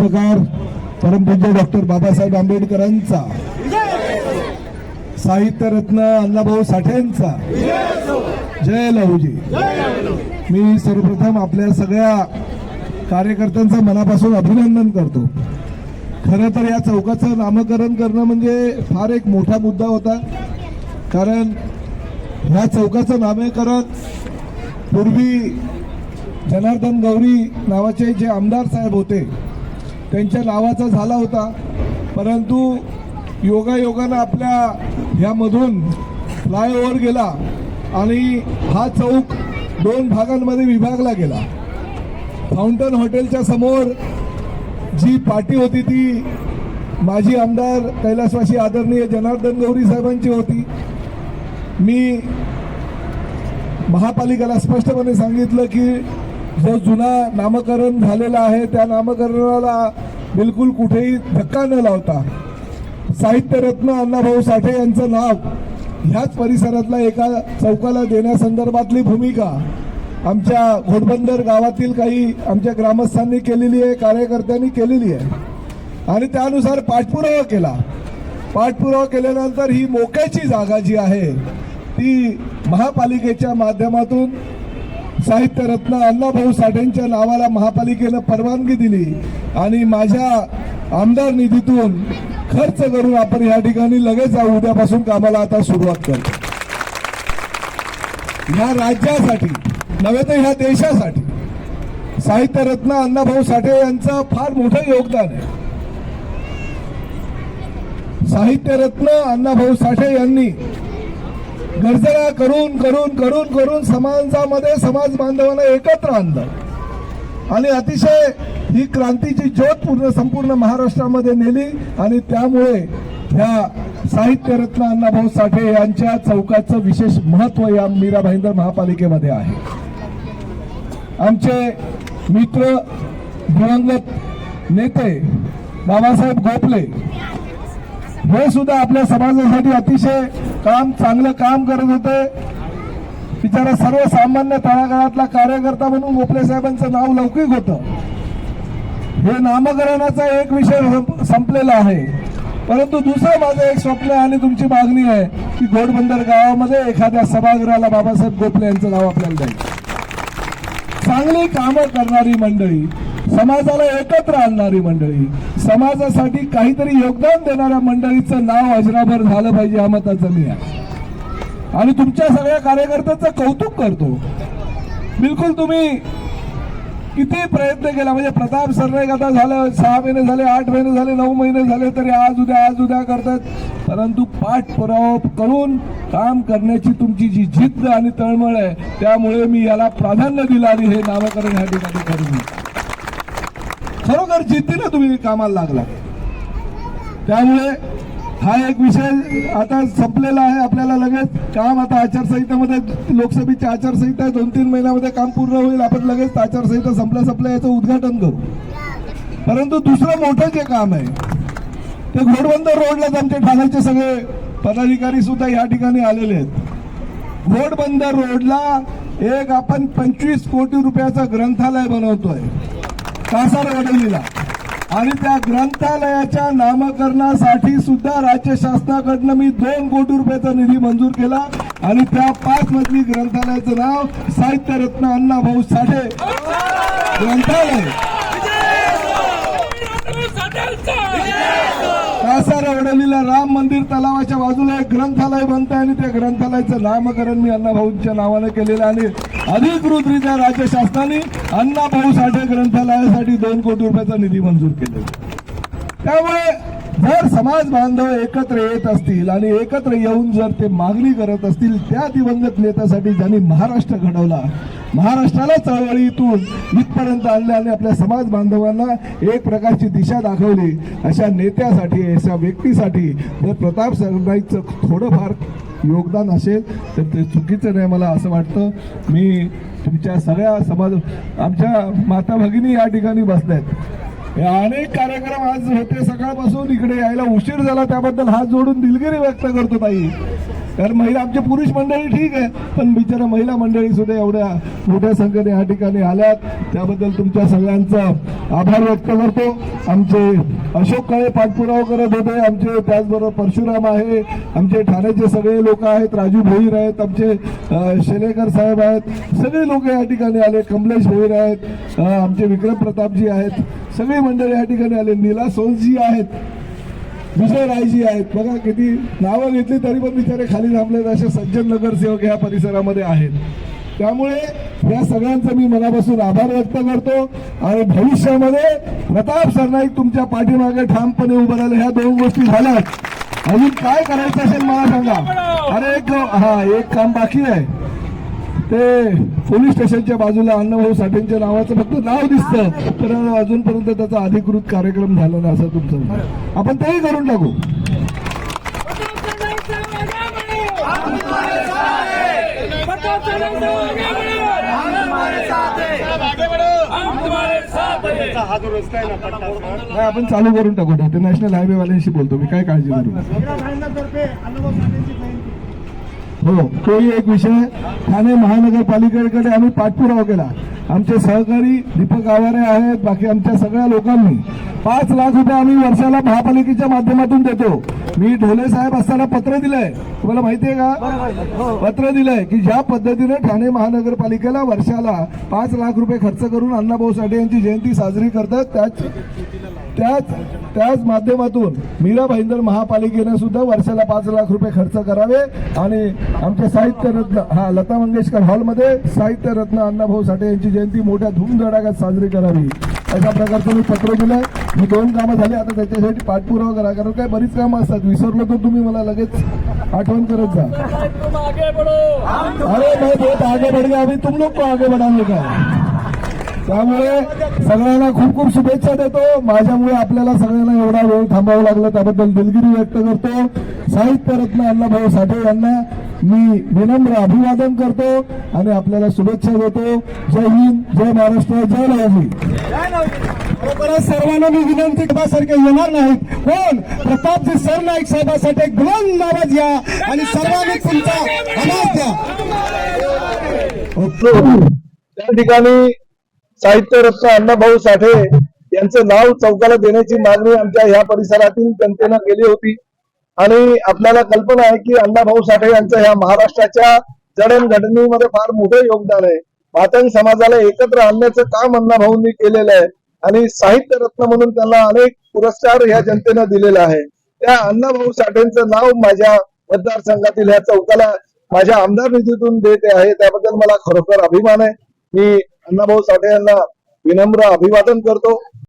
पत्रकार परमपूज्य डॉक्टर बाबासाहेब आंबेडकरांचा साहित्यरत्न अण्णाभाऊ साठेंचा. जय लहूजी. मी सर्वप्रथम आपल्या सगळ्या कार्यकर्त्यांचं मनापासून अभिनंदन करतो. खरं तर या चौकाचं नामकरण करणं म्हणजे फार एक मोठा मुद्दा होता. कारण ह्या चौकाचं नामकरण पूर्वी जनार्दन गौरी नावाचे जे आमदार साहेब होते त्यांच्या नावाचा झाला होता. परंतु योगायोगानं आपल्या ह्यामधून फ्लायओव्हर गेला आणि हा चौक दोन भागांमध्ये विभागला गेला. फाउंटन हॉटेलच्या समोर जी पार्टी होती ती माजी आमदार कैलासवासी आदरणीय जनार्दन गौरी साहेबांची होती. मी महापालिकेला स्पष्टपणे सांगितलं की जो जुना नामकरण झालेलं आहे त्या नामकरणाला बिलकुल कुठेही धक्का न लावता साहित्यरत्न अण्णाभाऊ साठे यांचं नाव ह्याच परिसरातल्या एका चौकाला देण्यासंदर्भातली भूमिका आमच्या घोडबंदर गावातील काही आमच्या ग्रामस्थांनी केलेली आहे कार्यकर्त्यांनी केलेली आहे. आणि त्यानुसार पाठपुरावा केला. पाठपुरावा केल्यानंतर ही मोक्याची जागा जी आहे ती महापालिकेच्या माध्यमातून साहित्यरत्न अण्णाभाऊ साठेंच्या नावाला महापालिकेनं परवानगी दिली आणि माझ्या आमदार निधीतून खर्च करून आपण या ठिकाणी लगेच जाऊ उद्यापासून कामाला आता सुरुवात करतो. ह्या राज्यासाठी नव्हे तर ह्या देशासाठी साहित्यरत्न अण्णाभाऊ साठे यांचं फार मोठं योगदान आहे. साहित्यरत्न अण्णाभाऊ साठे यांनी गर्जना करून करून करून करून समाजामध्ये समाज बांधवांना एकत्र आणलं. आणि अतिशय ही क्रांतीची ज्योत पूर्ण संपूर्ण महाराष्ट्रामध्ये नेली आणि त्यामुळे ह्या साहित्यरत्न अण्णाभाऊ साठे यांच्या चौकाचं विशेष महत्त्व या मीरा भाईंदर महापालिकेमध्ये आहे. आमचे मित्र दिवंगत नेते बाबासाहेब गोपले हे सुद्धा आपल्या समाजासाठी अतिशय काम चांगलं काम करत होते. बिचारा सर्वसामान्य तळागाळातला कार्यकर्ता म्हणून गोपले साहेबांचं नाव लौकिक होतं. हे नामकरणाचा एक विषय संपलेला आहे. परंतु दुसरं माझं एक स्वप्न आहे आणि तुमची मागणी आहे की घोडबंदर गावामध्ये एखाद्या सभागृहाला बाबासाहेब गोपले यांचं नाव आपल्याला द्यायचं. चांगली कामं करणारी मंडळी समाजाला एकत्र आणणारी मंडळी समाजासाठी काहीतरी योगदान देणाऱ्या मंडळीचं नाव अजराभर झालं पाहिजे या मताचं मी आहे. आणि तुमच्या सगळ्या कार्यकर्त्यांचं कौतुक करतो. बिलकुल तुम्ही किती प्रयत्न केला म्हणजे प्रताप सरनाईक आता झालं सहा महिने झाले आठ महिने झाले नऊ महिने झाले तरी आज उद्या आज उद्या करतात. परंतु पाठपुरावा करून काम करण्याची तुमची जी जिद्द आणि तळमळ आहे त्यामुळे मी याला प्राधान्य दिलं आणि हे नामकरण या ठिकाणी करून खरोखर जिद्दीनं तुम्ही कामाला लागला. त्यामुळे हा एक विषय आता संपलेला आहे. आपल्याला लगेच काम आता आचारसंहितेमध्ये लोकसभेची आचारसंहिता आहे. दोन तीन महिन्यामध्ये काम पूर्ण होईल. आपण लगेच आचारसंहिता संपल्या संपल्या याचं उद्घाटन करू. परंतु दुसरं मोठं जे काम आहे ते घोडबंदर रोडलाच आमचे ठाण्याचे सगळे पदाधिकारी सुद्धा या ठिकाणी आलेले आहेत. घोडबंदर रोडला एक आपण पंचवीस कोटी रुपयाचं ग्रंथालय बनवतोय. कासार वडलीला आणि त्या ग्रंथालयाच्या नामकरणासाठी सुद्धा राज्य शासनाकडनं मी दोन कोटी रुपयाचा निधी मंजूर केला. आणि त्या पाच मजली ग्रंथालयाचं नाव साहित्यरत्न अण्णाभाऊ साठे. ग्रंथालय. कासार वडलीला राम मंदिर तलावाच्या बाजूला एक ग्रंथालय बनत आहे आणि त्या ग्रंथालयाचं नामकरण मी अण्णाभाऊंच्या नावानं केलेलं आणि अधिकृतरित्या राज्य शासनाने अण्णाभाऊ साठे ग्रंथालयासाठी दोन कोटी रुपयाचा निधी मंजूर केलेला त्यामुळे जर समाज बांधव एकत्र येत असतील आणि एकत्र येऊन जर ते मागणी करत असतील त्या दिवंगत नेत्यासाठी ज्यांनी महाराष्ट्र घडवला महाराष्ट्राला चळवळीतून इथपर्यंत आणले आणि आपल्या समाज बांधवांना एक प्रकारची दिशा दाखवली. अशा नेत्यासाठी अशा व्यक्तीसाठी जर प्रताप सरनाईकचं थोडंफार योगदान असेल तर ते चुकीचं नाही मला असं वाटतं. मी तुमच्या सगळ्या समाज आमच्या माता भगिनी या ठिकाणी बसल्यात. हे अनेक कार्यक्रम आज होते. सकाळपासून इकडे यायला उशीर झाला. त्याबद्दल हात जोडून दिलगिरी व्यक्त करतो ताई. कारण महिला आमचे पुरुष मंडळी ठीक आहे पण बिचारा महिला मंडळी सुद्धा एवढ्या मोठ्या संख्येने या ठिकाणी आल्यात. त्याबद्दल तुमच्या सगळ्यांचा आभार व्यक्त करतो. आमचे अशोक काळे पाठपुरावा करत होते. आमचे त्याचबरोबर परशुराम आहे. आमचे ठाण्याचे सगळे लोक आहेत. राजू भोईर आहेत. आमचे शेलेकर साहेब आहेत. सगळे लोक या ठिकाणी आले. कमलेश भोईर आहेत. आमचे विक्रम प्रतापजी आहेत. सगळे मंडळी या ठिकाणी आले. नीला सोनजी आहेत. दुसरे रायजी आहेत. बघा किती नावं घेतली तरी पण बिचारे खाली थांबलेत असे सज्जन नगरसेवक या परिसरामध्ये आहेत. त्यामुळे या सगळ्यांचा मी मनापासून आभार व्यक्त करतो आणि भविष्यामध्ये प्रताप सरनाईक तुमच्या पाठीमागे ठामपणे उभं राहिले. ह्या दोन गोष्टी झाल्यात. अजून काय करायचं असेल मला सांगा. अरे एक हा एक काम बाकी आहे. ते पोलीस स्टेशनच्या बाजूला अण्णाभाऊ साठेंच्या नावाचं फक्त नाव दिसतं. तर अजूनपर्यंत त्याचा अधिकृत कार्यक्रम झाला नाही असं तुमचं. आपण तेही करून टाकू. आपण चालू करून टाकू. ते नॅशनल हायवे वाल्यांशी बोलतो. मी काय काळजी करू? हो तोही एक विषय ठाणे महानगरपालिकेकडे आम्ही पाठपुरावा केला. आमचे सहकारी दीपक आवारे आहेत बाकी आमच्या सगळ्या लोकांनी. पाच लाख रुपये आम्ही वर्षाला महापालिकेच्या माध्यमातून देतो. मी ढोले साहेब असताना पत्र दिलंय. तुम्हाला माहितीये का? पत्र दिलंय की ज्या पद्धतीने ठाणे महानगरपालिकेला वर्षाला पाच लाख रुपये खर्च करून अण्णाभाऊ साठे यांची जयंती साजरी करतात त्याच त्याच त्याच माध्यमातून मीरा भाईंदर महापालिकेने सुद्धा वर्षाला पाच लाख रुपये खर्च करावे आणि आमचे साहित्य रत्न हा लता मंगेशकर हॉलमध्ये साहित्य रत्न अण्णाभाऊ साठे यांची जयंती मोठ्या धूमधडाक्यात साजरी करावी. अशा प्रकारचं मी पत्र दिलंय. ही दोन कामं झाली आता त्याच्यासाठी पाठपुरावा करा कारण काय बरीच कामं असतात. विसरलो तर तुम्ही मला लगेच आठवण करत जा. अरे मैं बहुत आगे बढ़ गया अभी तुम लोग को आगे बढ़ाने का. त्यामुळे सगळ्यांना खूप खूप शुभेच्छा देतो. माझ्यामुळे आपल्याला सगळ्यांना एवढा वेळ थांबावं लागलं त्याबद्दल दिलगिरी व्यक्त करतो. साहित्य रत्न अण्णाभाऊ साठे यांना मी विनम्र अभिवादन करतो आणि आपल्याला शुभेच्छा देतो. जय हिंद जय महाराष्ट्र जय लहरी. बरोबरच सर्वांना मी विनंती सारखे येणार नाहीत. कोण प्रतापजी सरनाईक साहेबासाठी एक बुलंद आवाज घ्या आणि सर्वांनी तुमचा आवाज द्या. त्या ठिकाणी साहित्य रत्न अण्णाभाऊ साठे यांचं नाव चौकाला देण्याची मागणी आमच्या ह्या परिसरातील जनतेनं केली होती. आणि आपल्याला कल्पना आहे की अण्णाभाऊ साठे यांचं ह्या महाराष्ट्राच्या जडणघडणीमध्ये फार मोठं योगदान आहे. मातंग समाजाला एकत्र आणण्याचं काम अण्णाभाऊंनी केलेलं आहे. आणि साहित्य रत्न म्हणून त्यांना अनेक पुरस्कार ह्या जनतेनं दिलेला आहे. त्या अण्णाभाऊ साठेंचं नाव माझ्या मतदारसंघातील ह्या चौकाला माझ्या आमदार निधीतून देत आहे. त्याबद्दल मला खरोखर अभिमान आहे. मी अण्णाभाऊ साठे यांना विनम्र अभिवादन करतो.